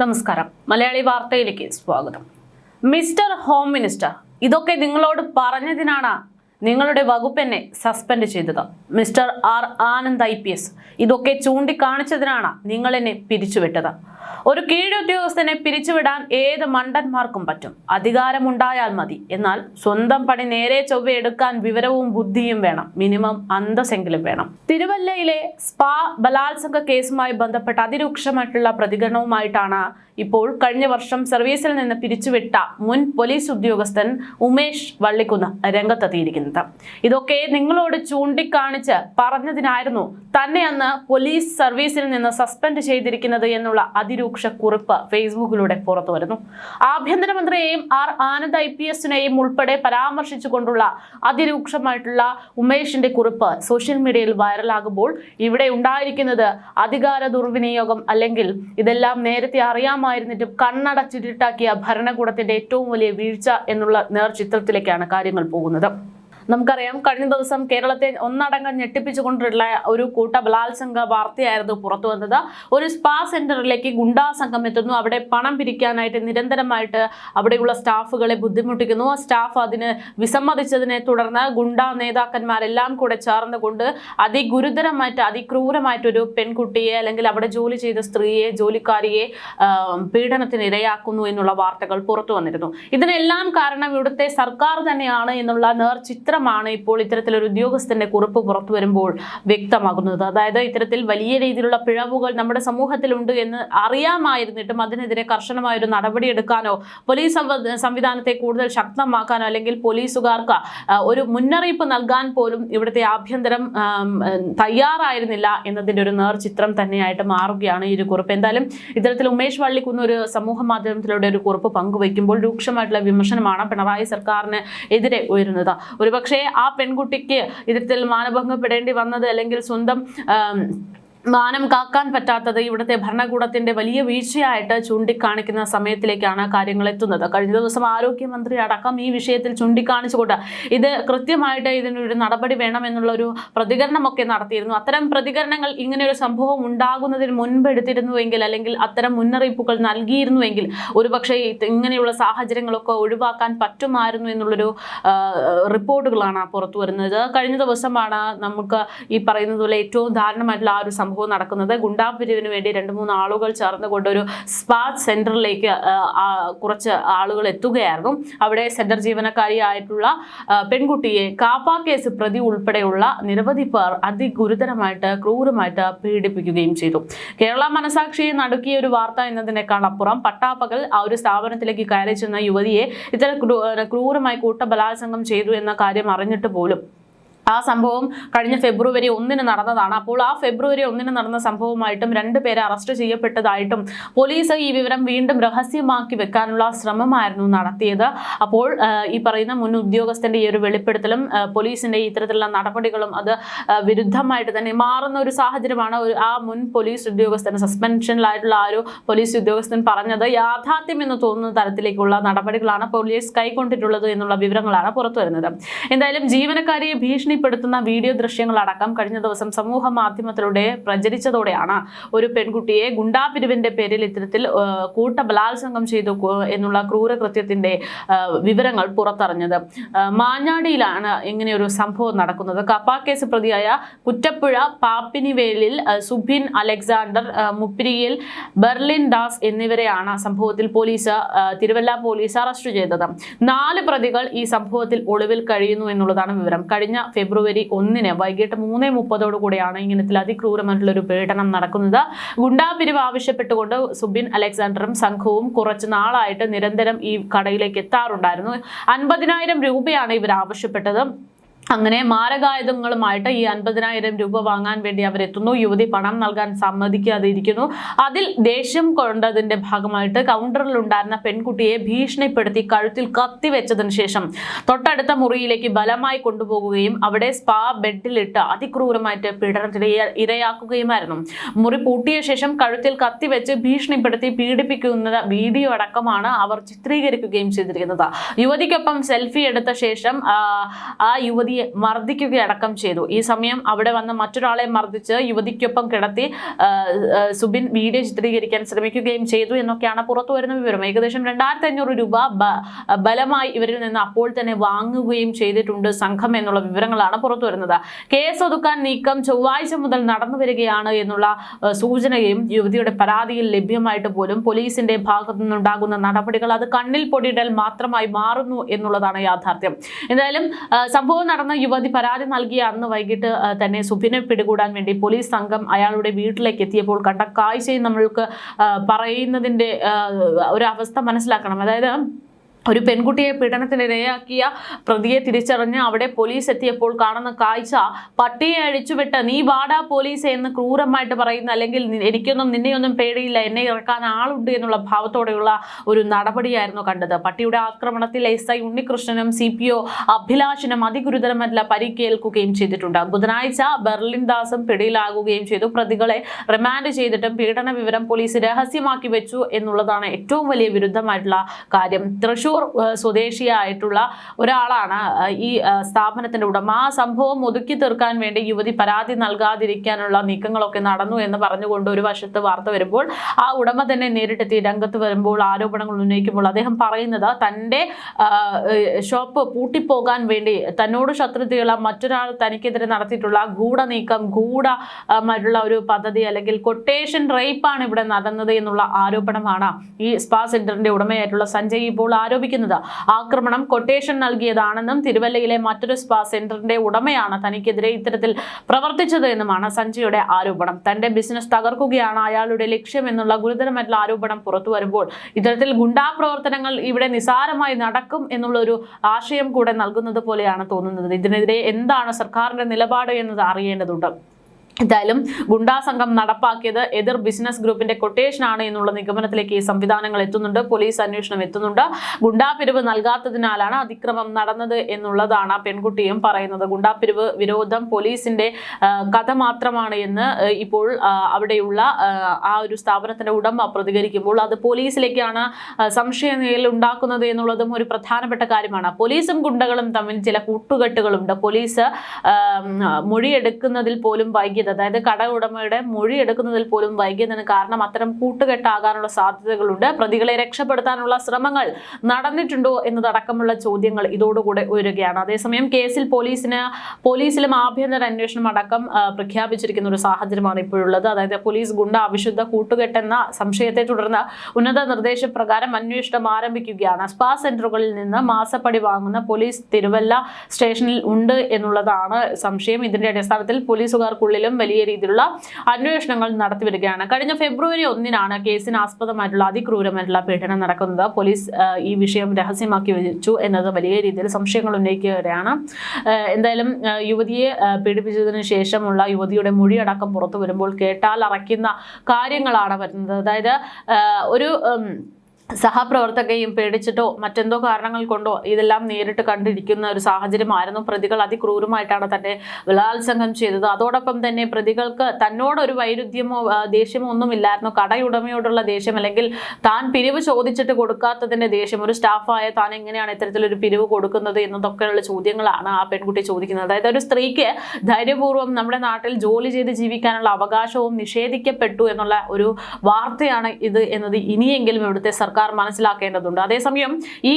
നമസ്കാരം. മലയാളി വാർത്തയിലേക്ക് സ്വാഗതം. മിസ്റ്റർ ഹോം മിനിസ്റ്റർ ഇതൊക്കെ നിങ്ങളോട് പറഞ്ഞതിനാണ് നിങ്ങളുടെ വകുപ്പെന്നെ സസ്പെൻഡ് ചെയ്തത്. Mister R Anand I P S ഇതൊക്കെ ചൂണ്ടിക്കാണിച്ചതിനാണ് നിങ്ങൾ എന്നെ പിരിച്ചുവിട്ടത്. ഒരു കീഴുദ്യോഗസ്ഥനെ പിരിച്ചുവിടാൻ ഏത് മണ്ടന്മാർക്കും പറ്റും. അധികാരമുണ്ടായാൽ മതി. എന്നാൽ സ്വന്തം പണി നേരെ ചൊവ്വയെടുക്കാൻ വിവരവും ബുദ്ധിയും വേണം. മിനിമം അന്തസ്സെങ്കിലും വേണം. തിരുവല്ലയിലെ സ്പാ ബലാത്സംഗ കേസുമായി ബന്ധപ്പെട്ട അതിരൂക്ഷമായിട്ടുള്ള പ്രതികരണവുമായിട്ടാണ് ഇപ്പോൾ കഴിഞ്ഞ വർഷം സർവീസിൽ നിന്ന് പിരിച്ചുവിട്ട മുൻ പോലീസ് ഉദ്യോഗസ്ഥൻ ഉമേഷ് വള്ളിക്കുന്ന് രംഗത്തെത്തിയിരിക്കുന്നത്. ഇതൊക്കെ നിങ്ങളോട് ചൂണ്ടിക്കാണിച്ച് പറഞ്ഞതിനായിരുന്നു തന്നെ അന്ന് പോലീസ് സർവീസിൽ നിന്ന് സസ്പെൻഡ് ചെയ്തിരിക്കുന്നത് എന്നുള്ള അതിരൂക്ഷ കുറിപ്പ് ഫേസ്ബുക്കിലൂടെ പുറത്തു വരുന്നു. ആഭ്യന്തരമന്ത്രിയെയും ആർ ആനന്ദ് ഐ പി എസിനെയും ഉൾപ്പെടെ പരാമർശിച്ചുകൊണ്ടുള്ള അതിരൂക്ഷമായിട്ടുള്ള ഉമേഷിന്റെ കുറിപ്പ് സോഷ്യൽ മീഡിയയിൽ വൈറലാകുമ്പോൾ ഇവിടെ ഉണ്ടായിരിക്കുന്നത് അധികാര ദുർവിനിയോഗം അല്ലെങ്കിൽ ഇതെല്ലാം നേരത്തെ അറിയാമായിരുന്നിട്ടും കണ്ണടച്ചിട്ടാക്കിയ ഭരണകൂടത്തിന്റെ ഏറ്റവും വലിയ വീഴ്ച എന്നുള്ള നേർചിത്രത്തിലേക്കാണ് കാര്യങ്ങൾ പോകുന്നത്. നമുക്കറിയാം കഴിഞ്ഞ ദിവസം കേരളത്തെ ഒന്നടങ്കം ഞെട്ടിപ്പിച്ചുകൊണ്ടുള്ള ഒരു കൂട്ട ബലാത്സംഗ വാർത്തയായിരുന്നു പുറത്തു വന്നത്. ഒരു സ്പാ സെന്ററിലേക്ക് ഗുണ്ടാ സംഘം എത്തുന്നു. അവിടെ പണം പിരിക്കാനായിട്ട് നിരന്തരമായിട്ട് അവിടെയുള്ള സ്റ്റാഫുകളെ ബുദ്ധിമുട്ടിക്കുന്നു. ആ സ്റ്റാഫ് അതിന് വിസമ്മതിച്ചതിനെ തുടർന്ന് ഗുണ്ടാ നേതാക്കന്മാരെല്ലാം കൂടെ ചേർന്നുകൊണ്ട് അതിഗുരുതരമായിട്ട് അതിക്രൂരമായിട്ടൊരു പെൺകുട്ടിയെ അല്ലെങ്കിൽ അവിടെ ജോലി ചെയ്ത സ്ത്രീയെ ജോലിക്കാരിയെ പീഡനത്തിനിരയാക്കുന്നു എന്നുള്ള വാർത്തകൾ പുറത്തു വന്നിരുന്നു. ഇതിനെല്ലാം കാരണം ഇവിടുത്തെ സർക്കാർ തന്നെയാണ് എന്നുള്ള നേർചിത്രമാണ് ഇപ്പോൾ ഇത്തരത്തിലൊരു ഉദ്യോഗസ്ഥന്റെ കുറിപ്പ് പുറത്തു വരുമ്പോൾ വ്യക്തമാകുന്നത്. അതായത് ഇത്തരത്തിൽ വലിയ രീതിയിലുള്ള പിഴവുകൾ നമ്മുടെ സമൂഹത്തിലുണ്ട് എന്ന് അറിയാമായിരുന്നിട്ടും അതിനെതിരെ കർശനമായൊരു നടപടി എടുക്കാനോ പോലീസ് സംവിധാനത്തെ കൂടുതൽ ശക്തമാക്കാനോ അല്ലെങ്കിൽ പോലീസുകാർക്ക് ഒരു മുന്നറിയിപ്പ് നൽകാൻ പോലും ഇവിടുത്തെ ആഭ്യന്തരം തയ്യാറായിരുന്നില്ല എന്നതിന്റെ ഒരു നേർചിത്രം തന്നെയായിട്ട് മാറുകയാണ് ഈ ഒരു കുറിപ്പ്. എന്തായാലും ഇത്തരത്തിൽ ഉമേഷ് വള്ളിക്കുന്ന് ഒരു സമൂഹ മാധ്യമത്തിലൂടെ ഒരു കുറിപ്പ് പങ്കുവയ്ക്കുമ്പോൾ രൂക്ഷമായിട്ടുള്ള വിമർശനമാണ് പിണറായി സർക്കാരിന് എതിരെ ഉയരുന്നത്. ഒരുപക്ഷെ ആ പെൺകുട്ടിക്ക് ഇത്തരത്തിൽ മാനഭംഗപ്പെടേണ്ടി വന്നത് അല്ലെങ്കിൽ സ്വന്തം മാനം കാക്കാൻ പറ്റാത്തത് ഇവിടുത്തെ ഭരണകൂടത്തിന്റെ വലിയ വീഴ്ചയായിട്ട് ചൂണ്ടിക്കാണിക്കുന്ന സമയത്തിലേക്കാണ് കാര്യങ്ങൾ എത്തുന്നത്. കഴിഞ്ഞ ദിവസം ആരോഗ്യമന്ത്രി അടക്കം ഈ വിഷയത്തിൽ ചൂണ്ടിക്കാണിച്ചുകൊണ്ട് ഇത് കൃത്യമായിട്ട് ഇതിനൊരു നടപടി വേണമെന്നുള്ള ഒരു പ്രതികരണമൊക്കെ നടത്തിയിരുന്നു. അത്തരം പ്രതികരണങ്ങൾ ഇങ്ങനെ ഒരു സംഭവം ഉണ്ടാകുന്നതിന് മുൻപ് എടുത്തിരുന്നുവെങ്കിൽ അല്ലെങ്കിൽ അത്തരം മുന്നറിയിപ്പുകൾ നൽകിയിരുന്നുവെങ്കിൽ ഒരുപക്ഷെ ഇങ്ങനെയുള്ള സാഹചര്യങ്ങളൊക്കെ ഒഴിവാക്കാൻ പറ്റുമായിരുന്നു എന്നുള്ളൊരു റിപ്പോർട്ടുകളാണ് പുറത്തു വരുന്നത് കഴിഞ്ഞ ദിവസമാണ് നമുക്ക് ഈ പറയുന്നത് പോലെ ഏറ്റവും ദാരുണമായിട്ടുള്ള ആ ഒരു സംഭവം നടക്കുന്നത്. ഗുണ്ടാ പിരിവിന് വേണ്ടി രണ്ട് മൂന്ന് ആളുകൾ ചേർന്നുകൊണ്ട് ഒരു സ്പാ സെന്ററിലേക്ക് കുറച്ച് ആളുകൾ എത്തുകയായിരുന്നു. അവിടെ സെന്റർ ജീവനക്കാരിയായിട്ടുള്ള പെൺകുട്ടിയെ കാപ്പ കേസ് പ്രതി ഉൾപ്പെടെയുള്ള നിരവധി പേർ അതിഗുരുതരമായിട്ട് ക്രൂരമായിട്ട് പീഡിപ്പിക്കുകയും ചെയ്തു. കേരള മനസാക്ഷിയെ നടുക്കിയ ഒരു വാർത്ത എന്നതിനേക്കാൾ അപ്പുറം പട്ടാപ്പകൽ ആ ഒരു സ്ഥാപനത്തിലേക്ക് കയറി ചെന്ന യുവതിയെ ഇത്തരം ക്രൂ- ക്രൂരമായി കൂട്ടബലാത്സംഗം ചെയ്തു എന്ന കാര്യം അറിഞ്ഞിട്ട് പോലും ആ സംഭവം കഴിഞ്ഞ ഫെബ്രുവരി ഒന്നിന് നടന്നതാണ്. അപ്പോൾ ആ ഫെബ്രുവരി ഒന്നിന് നടന്ന സംഭവമായിട്ടും രണ്ട് പേരെ അറസ്റ്റ് ചെയ്യപ്പെട്ടതായിട്ടും പോലീസ് ഈ വിവരം വീണ്ടും രഹസ്യമാക്കി വെക്കാനുള്ള ശ്രമമായിരുന്നു നടത്തിയത്. അപ്പോൾ ഈ പറയുന്ന മുൻ ഉദ്യോഗസ്ഥന്റെ ഈ ഒരു വെളിപ്പെടുത്തലും പോലീസിന്റെ ഇത്തരത്തിലുള്ള നടപടികളും അത് വിരുദ്ധമായിട്ട് തന്നെ മാറുന്ന ഒരു സാഹചര്യമാണ് ആ മുൻ പോലീസ് ഉദ്യോഗസ്ഥൻ സസ്പെൻഷനിലായിട്ടുള്ള ആ ഒരു പോലീസ് ഉദ്യോഗസ്ഥൻ പറഞ്ഞത് യാഥാർത്ഥ്യം എന്ന് തോന്നുന്ന തരത്തിലേക്കുള്ള നടപടികളാണ് പോലീസ് കൈക്കൊണ്ടിട്ടുള്ളത് എന്നുള്ള വിവരങ്ങളാണ് പുറത്തു വരുന്നത് എന്തായാലും ജീവനക്കാരിയെ ഭീഷണിപ്പെടുത്തുന്ന വീഡിയോ ദൃശ്യങ്ങളടക്കം കഴിഞ്ഞ ദിവസം സമൂഹ മാധ്യമത്തിലൂടെ പ്രചരിച്ചതോടെയാണ് ഒരു പെൺകുട്ടിയെ ഗുണ്ടാപിരിവിന്റെ പേരിൽ ഇത്തരത്തിൽ കൂട്ട ബലാത്സംഗം ചെയ്തു എന്നുള്ള ക്രൂരകൃത്യത്തിന്റെ വിവരങ്ങൾ പുറത്തറിഞ്ഞത്. മാഞ്ഞാടിയിലാണ് ഇങ്ങനെ ഒരു സംഭവം നടക്കുന്നത്. കപ്പ കേസ് പ്രതിയായ കുറ്റപ്പുഴ പാപ്പിനിവേലിൽ സുബിൻ അലക്സാണ്ടർ മുപ്പിരിയിൽ ബെർലിൻ ദാസ് എന്നിവരെയാണ് സംഭവത്തിൽ പോലീസ് തിരുവല്ല പോലീസ് അറസ്റ്റ് ചെയ്തത്. നാല് പ്രതികൾ ഈ സംഭവത്തിൽ ഒളിവിൽ കഴിയുന്നു എന്നുള്ളതാണ് വിവരം. കഴിഞ്ഞ ഫെബ്രുവരി ഒന്നിന് വൈകിട്ട് മൂന്നേ മുപ്പതോടു കൂടിയാണ് ഇങ്ങനത്തിൽ അതിക്രൂരമായിട്ടുള്ള ഒരു പീഡനം നടക്കുന്നത്. ഗുണ്ടാപിരിവ് ആവശ്യപ്പെട്ടുകൊണ്ട് സുബിൻ അലക്സാണ്ടറും സംഘവും കുറച്ച് നാളായിട്ട് നിരന്തരം ഈ കടയിലേക്ക് എത്താറുണ്ടായിരുന്നു. അൻപതിനായിരം രൂപയാണ് ഇവർ ആവശ്യപ്പെട്ടത് അങ്ങനെ മാരകായുധങ്ങളുമായിട്ട് ഈ അൻപതിനായിരം രൂപ വാങ്ങാൻ വേണ്ടി അവരെത്തുന്നു. യുവതി പണം നൽകാൻ സമ്മതിക്കാതെ ഇരിക്കുന്നു അതിൽ ദേഷ്യം കൊണ്ടതിന്റെ ഭാഗമായിട്ട് കൗണ്ടറിൽ ഉണ്ടായിരുന്ന പെൺകുട്ടിയെ ഭീഷണിപ്പെടുത്തി കഴുത്തിൽ കത്തിവെച്ചതിന് ശേഷം തൊട്ടടുത്ത മുറിയിലേക്ക് ബലമായി കൊണ്ടുപോകുകയും അവിടെ സ്പാ ബെഡിലിട്ട് അതിക്രൂരമായിട്ട് പീഡനത്തിന് ഇര- ഇരയാക്കുകയുമായിരുന്നു. മുറി പൂട്ടിയ ശേഷം കഴുത്തിൽ കത്തിവെച്ച് ഭീഷണിപ്പെടുത്തി പീഡിപ്പിക്കുന്ന വീഡിയോ അടക്കമാണ് അവർ ചിത്രീകരിക്കുകയും ചെയ്തിരിക്കുന്നത്. യുവതിക്കൊപ്പം സെൽഫി എടുത്ത ശേഷം ആ, ആ യുവതിയെ മർദ്ദിക്കുകയടക്കം ചെയ്തു. ഈ സമയം അവിടെ വന്ന മറ്റൊരാളെ മർദ്ദിച്ച് യുവതിക്കൊപ്പം കിടത്തി സുബിൻ വീഡിയോ ചിത്രീകരിക്കാൻ ശ്രമിക്കുകയും ചെയ്തു എന്നൊക്കെയാണ് പുറത്തു വരുന്ന വിവരം. ഏകദേശം രണ്ടായിരത്തി അഞ്ഞൂറ് രൂപ ബലമായി ഇവരിൽ നിന്ന് അപ്പോൾ തന്നെ വാങ്ങുകയും ചെയ്തിട്ടുണ്ട് സംഘം എന്നുള്ള വിവരങ്ങളാണ് പുറത്തു വരുന്നത്. കേസ് ഒതുക്കാൻ നീക്കം ചൊവ്വാഴ്ച മുതൽ നടന്നു വരികയാണ് എന്നുള്ള സൂചനയും യുവതിയുടെ പരാതിയിൽ ലഭ്യമായിട്ട് പോലും പോലീസിന്റെ ഭാഗത്തു നിന്നുണ്ടാകുന്ന നടപടികൾ അത് കണ്ണിൽ പൊടിയിടൽ മാത്രമായി മാറുന്നു എന്നുള്ളതാണ് യാഥാർത്ഥ്യം. എന്തായാലും സംഭവം നടന്ന യുവതി പരാതി നൽകിയ അന്ന് വൈകിട്ട് തന്നെ സുബിനെ പിടികൂടാൻ വേണ്ടി പോലീസ് സംഘം അയാളുടെ വീട്ടിലേക്ക് എത്തിയപ്പോൾ കണ്ട കാഴ്ചയും നമ്മൾക്ക് പറയുന്നതിന്റെ പറയുന്നതിന്റെ ആ, ഒരു അവസ്ഥ മനസ്സിലാക്കണം. അതായത് ഒരു പെൺകുട്ടിയെ പീഡനത്തിനിരയാക്കിയ പ്രതിയെ തിരിച്ചറിഞ്ഞ് അവിടെ പോലീസ് എത്തിയപ്പോൾ കാണുന്ന കാഴ്ച പട്ടിയെ അഴിച്ചുവിട്ട് നീ വാടാ പോലീസ് എന്ന് ക്രൂരമായിട്ട് പറയുന്ന അല്ലെങ്കിൽ എനിക്കൊന്നും നിന്നെയൊന്നും പേടിയില്ല എന്നെ ഇറക്കാൻ ആളുണ്ട് എന്നുള്ള ഭാവത്തോടെയുള്ള ഒരു നടപടിയായിരുന്നു കണ്ടത്. പട്ടിയുടെ ആക്രമണത്തിൽ എസ് ഐ ഉണ്ണികൃഷ്ണനും സി പി ഒ അഭിലാഷിനും അതിഗുരുതരമല്ല പരിക്കേൽക്കുകയും ചെയ്തിട്ടുണ്ട്. ബുധനാഴ്ച ബെർലിൻ ദാസും പിടിയിലാകുകയും ചെയ്തു. പ്രതികളെ റിമാൻഡ് ചെയ്തിട്ടും പീഡന വിവരം പോലീസ് രഹസ്യമാക്കി വെച്ചു എന്നുള്ളതാണ് ഏറ്റവും വലിയ വിരുദ്ധമായിട്ടുള്ള കാര്യം. തൃശൂർ ഏഹ്, സ്വദേശിയായിട്ടുള്ള ഒരാളാണ് ഈ സ്ഥാപനത്തിന്റെ ഉടമ. ആ സംഭവം ഒതുക്കി തീർക്കാൻ വേണ്ടി യുവതി പരാതി നൽകാതിരിക്കാനുള്ള നീക്കങ്ങളൊക്കെ നടന്നു എന്ന് പറഞ്ഞുകൊണ്ട് ഒരു വശത്ത് വാർത്ത വരുമ്പോൾ ആ ഉടമ തന്നെ നേരിട്ടെത്തി രംഗത്ത് വരുമ്പോൾ ആരോപണങ്ങൾ ഉന്നയിക്കുമ്പോൾ അദ്ദേഹം പറയുന്നത് തന്റെ ഷോപ്പ് പൂട്ടിപ്പോകാൻ വേണ്ടി തന്നോട് ശത്രുതയുള്ള മറ്റൊരാൾ തനിക്കെതിരെ നടത്തിയിട്ടുള്ള ഗൂഢ നീക്കം ഗൂഢ മറ്റുള്ള ഒരു പദ്ധതി അല്ലെങ്കിൽ കൊട്ടേഷൻ റേപ്പാണ് ഇവിടെ നടന്നത് എന്നുള്ള ആരോപണമാണ് ഈ സ്പാ സെന്ററിന്റെ ഉടമയായിട്ടുള്ള സഞ്ജയ് ഇപ്പോൾ ആരോപിക്കുന്നത് ആക്രമണം കൊട്ടേഷൻ നൽകിയതാണെന്നും തിരുവല്ലയിലെ മറ്റൊരു സ്പാ സെന്ററിന്റെ ഉടമയാണ് തനിക്കെതിരെ ഇത്തരത്തിൽ പ്രവർത്തിച്ചത് എന്നുമാണ് സഞ്ജയുടെ ആരോപണം. തന്റെ ബിസിനസ് തകർക്കുകയാണ് അയാളുടെ ലക്ഷ്യമെന്നുള്ള ഗുരുതരമായിട്ടുള്ള ആരോപണം പുറത്തു വരുമ്പോൾ ഇത്തരത്തിൽ ഗുണ്ടാ പ്രവർത്തനങ്ങൾ ഇവിടെ നിസാരമായി നടക്കും എന്നുള്ള ഒരു ആശയം കൂടെ നൽകുന്നത് പോലെയാണ് തോന്നുന്നത്. ഇതിനെതിരെ എന്താണ് സർക്കാരിന്റെ നിലപാട് എന്നത് അറിയേണ്ടതുണ്ട്. എന്തായാലും ഗുണ്ടാ സംഘം നടപ്പാക്കിയത് എതിർ ബിസിനസ് ഗ്രൂപ്പിന്റെ കൊട്ടേഷൻ ആണ് എന്നുള്ള നിഗമനത്തിലേക്ക് ഈ സംവിധാനങ്ങൾ എത്തുന്നുണ്ട്. പോലീസ് അന്വേഷണം എത്തുന്നുണ്ട്. ഗുണ്ടാ പിരിവ് നൽകാത്തതിനാലാണ് അതിക്രമം നടന്നത് എന്നുള്ളതാണ് ആ പെൺകുട്ടിയും പറയുന്നത്. ഗുണ്ടാ പിരിവ് വിരോധം പോലീസിന്റെ കഥ മാത്രമാണ് എന്ന് ഇപ്പോൾ അവിടെയുള്ള ആ, ഒരു സ്ഥാപനത്തിന്റെ ഉടമ പ്രതികരിക്കുമ്പോൾ അത് പോലീസിലേക്കാണ് സംശയ ഉണ്ടാക്കുന്നത് എന്നുള്ളതും ഒരു പ്രധാനപ്പെട്ട കാര്യമാണ്. പോലീസും ഗുണ്ടകളും തമ്മിൽ ചില കൂട്ടുകെട്ടുകളുണ്ട്. പോലീസ് മൊഴിയെടുക്കുന്നതിൽ പോലും വൈകിയത് അതായത് കട ഉടമയുടെ മൊഴി എടുക്കുന്നതിൽ പോലും വൈകിയതിന് കാരണം അത്തരം കൂട്ടുകെട്ടാകാനുള്ള സാധ്യതകളുണ്ട്. പ്രതികളെ രക്ഷപ്പെടുത്താനുള്ള ശ്രമങ്ങൾ നടന്നിട്ടുണ്ടോ എന്നതടക്കമുള്ള ചോദ്യങ്ങൾ ഇതോടുകൂടെ ഉയരുകയാണ്. അതേസമയം കേസിൽ പോലീസിന് പോലീസിലും ആഭ്യന്തര അന്വേഷണം അടക്കം പ്രഖ്യാപിച്ചിരിക്കുന്ന ഒരു സാഹചര്യമാണ് ഇപ്പോഴുള്ളത്. അതായത് പോലീസ് ഗുണ്ട അവിശുദ്ധ കൂട്ടുകെട്ടെന്ന സംശയത്തെ തുടർന്ന് ഉന്നത നിർദ്ദേശപ്രകാരം അന്വേഷണം ആരംഭിക്കുകയാണ്. സ്പാ സെന്ററുകളിൽ നിന്ന് മാസപ്പടി വാങ്ങുന്ന പോലീസ് തിരുവല്ല സ്റ്റേഷനിൽ ഉണ്ട് എന്നുള്ളതാണ് സംശയം. ഇതിന്റെ അടിസ്ഥാനത്തിൽ പോലീസുകാർക്കുള്ളിലും വലിയ രീതിയിലുള്ള അന്വേഷണങ്ങൾ നടത്തി വരികയാണ് കഴിഞ്ഞ ഫെബ്രുവരി ഒന്നിനാണ് കേസിന് ആസ്പദമായിട്ടുള്ള അതിക്രൂരമായിട്ടുള്ള പീഡനം നടക്കുന്നത്. പോലീസ് ഈ വിഷയം രഹസ്യമാക്കി വെച്ചു എന്നത് വലിയ രീതിയിൽ സംശയങ്ങൾ ഉന്നയിക്കുകയാണ്. എന്തായാലും യുവതിയെ പീഡിപ്പിച്ചതിന് ശേഷമുള്ള യുവതിയുടെ മൊഴിയടക്കം പുറത്തു വരുമ്പോൾ കേട്ടാൽ അറയ്ക്കുന്ന കാര്യങ്ങളാണ് വരുന്നത്. അതായത് ഒരു സഹപ്രവർത്തകയും പേടിച്ചിട്ടോ മറ്റെന്തോ കാരണങ്ങൾ കൊണ്ടോ ഇതെല്ലാം നേരിട്ട് കണ്ടിരിക്കുന്ന ഒരു സാഹചര്യമായിരുന്നു. പ്രതികൾ അതിക്രൂരമായിട്ടാണ് തന്നെ ബലാത്സംഗം ചെയ്തത്. അതോടൊപ്പം തന്നെ പ്രതികൾക്ക് തന്നോടൊരു വൈരുദ്ധ്യമോ ദേഷ്യമോ ഒന്നുമില്ലായിരുന്നു. കടയുടമയോടുള്ള ദേഷ്യം അല്ലെങ്കിൽ താൻ പിരിവ് ചോദിച്ചിട്ട് കൊടുക്കാത്തതിന്റെ ദേഷ്യം ഒരു സ്റ്റാഫായ താൻ എങ്ങനെയാണ് ഇത്തരത്തിലൊരു പിരിവ് കൊടുക്കുന്നത് എന്നതൊക്കെയുള്ള ചോദ്യങ്ങളാണ് ആ പെൺകുട്ടി ചോദിക്കുന്നത്. അതായത് ഒരു സ്ത്രീക്ക് ധൈര്യപൂർവം നമ്മുടെ നാട്ടിൽ ജോലി ചെയ്ത് ജീവിക്കാനുള്ള അവകാശവും നിഷേധിക്കപ്പെട്ടു എന്നുള്ള ഒരു വാർത്തയാണ് ഇത് എന്നത്. ഇനിയെങ്കിലും ഇവിടുത്തെ സർക്കാർ മനസ്സിലാക്കേണ്ടതുണ്ട്. അതേസമയം ഈ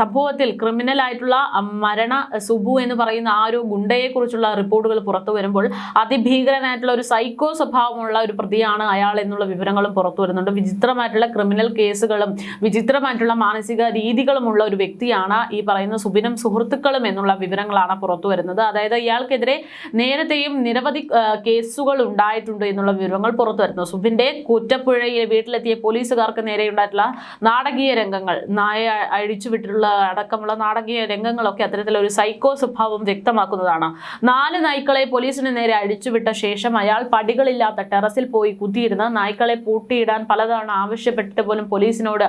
സംഭവത്തിൽ ക്രിമിനൽ ആയിട്ടുള്ള മരണ സുബു എന്ന് പറയുന്ന ആ ഒരു ഗുണ്ടയെ കുറിച്ചുള്ള റിപ്പോർട്ടുകൾ പുറത്തു വരുമ്പോൾ അതിഭീകരനായിട്ടുള്ള ഒരു സൈക്കോ സ്വഭാവമുള്ള ഒരു പ്രതിയാണ് അയാൾ എന്നുള്ള വിവരങ്ങളും പുറത്തു വരുന്നുണ്ട്. വിചിത്രമായിട്ടുള്ള ക്രിമിനൽ കേസുകളും വിചിത്രമായിട്ടുള്ള മാനസിക രീതികളുമുള്ള ഒരു വ്യക്തിയാണ് ഈ പറയുന്ന സുബിനും സുഹൃത്തുക്കളും എന്നുള്ള വിവരങ്ങളാണ് പുറത്തു വരുന്നത്. അതായത് ഇയാൾക്കെതിരെ നേരത്തെയും നിരവധി കേസുകൾ ഉണ്ടായിട്ടുണ്ട് എന്നുള്ള വിവരങ്ങൾ പുറത്തു വരുന്നു. സുബിന്റെ കുറ്റപ്പുഴയിൽ വീട്ടിലെത്തിയ പോലീസുകാർക്ക് നേരെയുണ്ടായിട്ടുള്ള നാടകീയ രംഗങ്ങൾ നായ അഴിച്ചുവിട്ടിട്ടുള്ള അടക്കമുള്ള നാടകീയ രംഗങ്ങളൊക്കെ അത്തരത്തിലൊരു സൈക്കോ സ്വഭാവം വ്യക്തമാക്കുന്നതാണ്. നാല് നായ്ക്കളെ പോലീസിന് നേരെ അഴിച്ചുവിട്ട ശേഷം അയാൾ പടികളില്ലാത്ത ടെറസിൽ പോയി കുത്തിയിരുന്ന് നായ്ക്കളെ പൂട്ടിയിടാൻ പലതവണ ആവശ്യപ്പെട്ടിട്ട് പോലും പോലീസിനോട്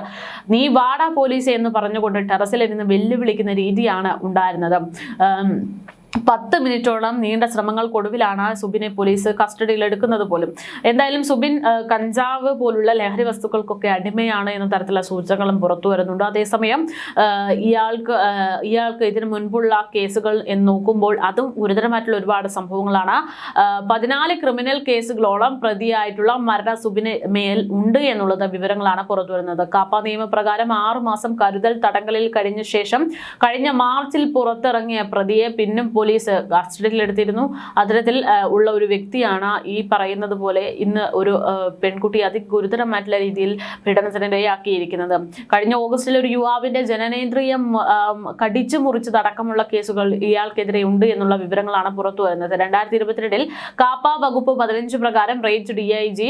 നീ വാടാ പോലീസ് എന്ന് പറഞ്ഞുകൊണ്ട് ടെറസിലിരുന്ന് വെല്ലുവിളിക്കുന്ന രീതിയാണ് ഉണ്ടായിരുന്നത്. പത്ത് മിനിറ്റോളം നീണ്ട ശ്രമങ്ങൾക്കൊടുവിലാണ് സുബിനെ പോലീസ് കസ്റ്റഡിയിൽ എടുക്കുന്നത് പോലും. എന്തായാലും സുബിൻ കഞ്ചാവ് പോലുള്ള ലഹരി വസ്തുക്കൾക്കൊക്കെ അടിമയാണ് എന്ന തരത്തിലുള്ള സൂചനകളും പുറത്തു വരുന്നുണ്ട്. അതേസമയം ഇയാൾക്ക് ഇയാൾക്ക് ഇതിനു മുൻപുള്ള കേസുകൾ എന്ന് നോക്കുമ്പോൾ അതും ഗുരുതരമായിട്ടുള്ള ഒരുപാട് സംഭവങ്ങളാണ്. പതിനാല് ക്രിമിനൽ കേസുകളോളം പ്രതിയായിട്ടുള്ള മരണ സുബിന് മേൽ ഉണ്ട് എന്നുള്ളത് വിവരങ്ങളാണ് പുറത്തു വരുന്നത്. കാപ്പ നിയമപ്രകാരം ആറു മാസം കരുതൽ തടങ്കലിൽ കഴിഞ്ഞ ശേഷം കഴിഞ്ഞ മാർച്ചിൽ പുറത്തിറങ്ങിയ പ്രതിയെ പിന്നും പോലീസ് കസ്റ്റഡിയിലെടുത്തിരുന്നു അത്തരത്തിൽ ഉള്ള ഒരു വ്യക്തിയാണ് ഈ പറയുന്നത് പോലെ ഇന്ന് ഒരു പെൺകുട്ടി അതിഗുരുതരമായിട്ടുള്ള രീതിയിൽ പീഡനത്തിനിടയാക്കിയിരിക്കുന്നത് കഴിഞ്ഞ ഓഗസ്റ്റിൽ ഒരു യുവാവിന്റെ ജനനേന്ദ്രിയം കടിച്ചു മുറിച്ചതടക്കമുള്ള കേസുകൾ ഇയാൾക്കെതിരെ ഉണ്ട് എന്നുള്ള വിവരങ്ങളാണ് പുറത്തു വരുന്നത്. രണ്ടായിരത്തി ഇരുപത്തിരണ്ടിൽ കാപ്പ വകുപ്പ് പതിനഞ്ച് പ്രകാരം റേഞ്ച് ഡി ഐ ജി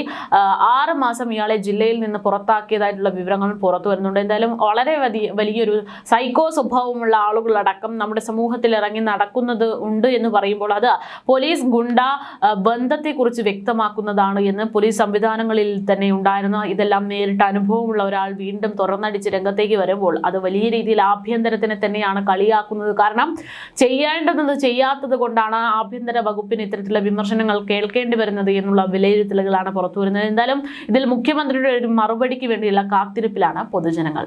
ആറ് മാസം ഇയാളെ ജില്ലയിൽ നിന്ന് പുറത്താക്കിയതായിട്ടുള്ള വിവരങ്ങൾ പുറത്തു വരുന്നുണ്ട്. എന്തായാലും വളരെ വലിയ വലിയൊരു സൈക്കോ സ്വഭാവമുള്ള ആളുകളടക്കം നമ്മുടെ സമൂഹത്തിൽ ഇറങ്ങി നടക്കുന്നത് ഉണ്ട് എന്ന് പറയുമ്പോൾ അത് പോലീസ് ഗുണ്ട ബന്ധത്തെക്കുറിച്ച് വ്യക്തമാക്കുന്നതാണ് എന്ന് പോലീസ് സംവിധാനങ്ങളിൽ തന്നെ ഉണ്ടായിരുന്ന ഇതെല്ലാം നേരിട്ട് അനുഭവമുള്ള ഒരാൾ വീണ്ടും തുറന്നടിച്ച് രംഗത്തേക്ക് വരുമ്പോൾ അത് വലിയ രീതിയിൽ ആഭ്യന്തരത്തിനെ തന്നെയാണ് കളിയാക്കുന്നത്. കാരണം ചെയ്യേണ്ടത് ചെയ്യാത്തത് കൊണ്ടാണ് ആഭ്യന്തര വകുപ്പിന് ഇത്തരത്തിലുള്ള വിമർശനങ്ങൾ കേൾക്കേണ്ടി വരുന്നത് എന്നുള്ള വിലയിരുത്തലുകളാണ് പുറത്തു വരുന്നത്. എന്തായാലും ഇതിൽ മുഖ്യമന്ത്രിയുടെ ഒരു മറുപടിക്ക് വേണ്ടിയുള്ള കാത്തിരിപ്പിലാണ് പൊതുജനങ്ങൾ.